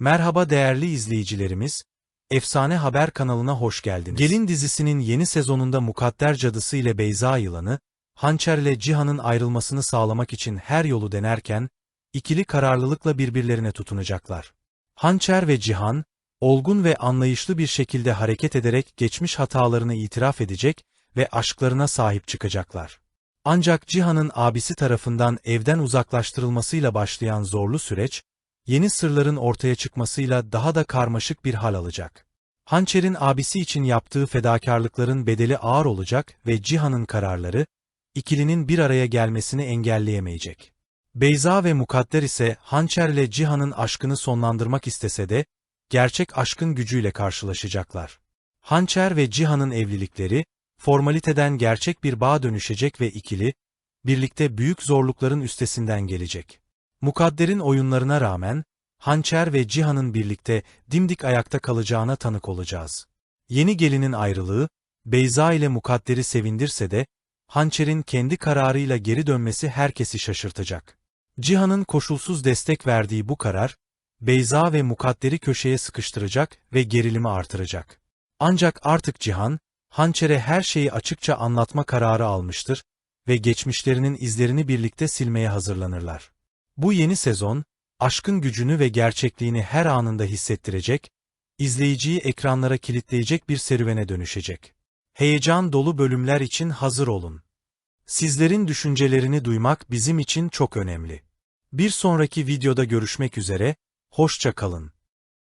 Merhaba değerli izleyicilerimiz, Efsane Haber kanalına hoş geldiniz. Gelin dizisinin yeni sezonunda Mukadder Cadısı ile Beyza Yılanı, Hançer ile Cihan'ın ayrılmasını sağlamak için her yolu denerken, ikili kararlılıkla birbirlerine tutunacaklar. Hançer ve Cihan, olgun ve anlayışlı bir şekilde hareket ederek geçmiş hatalarını itiraf edecek ve aşklarına sahip çıkacaklar. Ancak Cihan'ın abisi tarafından evden uzaklaştırılmasıyla başlayan zorlu süreç, yeni sırların ortaya çıkmasıyla daha da karmaşık bir hal alacak. Hançer'in abisi için yaptığı fedakarlıkların bedeli ağır olacak ve Cihan'ın kararları, ikilinin bir araya gelmesini engelleyemeyecek. Beyza ve Mukadder ise Hançer ile Cihan'ın aşkını sonlandırmak istese de, gerçek aşkın gücüyle karşılaşacaklar. Hançer ve Cihan'ın evlilikleri, formaliteden gerçek bir bağ dönüşecek ve ikili, birlikte büyük zorlukların üstesinden gelecek. Mukadder'in oyunlarına rağmen, Hançer ve Cihan'ın birlikte dimdik ayakta kalacağına tanık olacağız. Yeni gelinin ayrılığı, Beyza ile Mukadder'i sevindirse de, Hançer'in kendi kararıyla geri dönmesi herkesi şaşırtacak. Cihan'ın koşulsuz destek verdiği bu karar, Beyza ve Mukadder'i köşeye sıkıştıracak ve gerilimi artıracak. Ancak artık Cihan, Hançer'e her şeyi açıkça anlatma kararı almıştır ve geçmişlerinin izlerini birlikte silmeye hazırlanırlar. Bu yeni sezon, aşkın gücünü ve gerçekliğini her anında hissettirecek, izleyiciyi ekranlara kilitleyecek bir serüvene dönüşecek. Heyecan dolu bölümler için hazır olun. Sizlerin düşüncelerini duymak bizim için çok önemli. Bir sonraki videoda görüşmek üzere, hoşça kalın.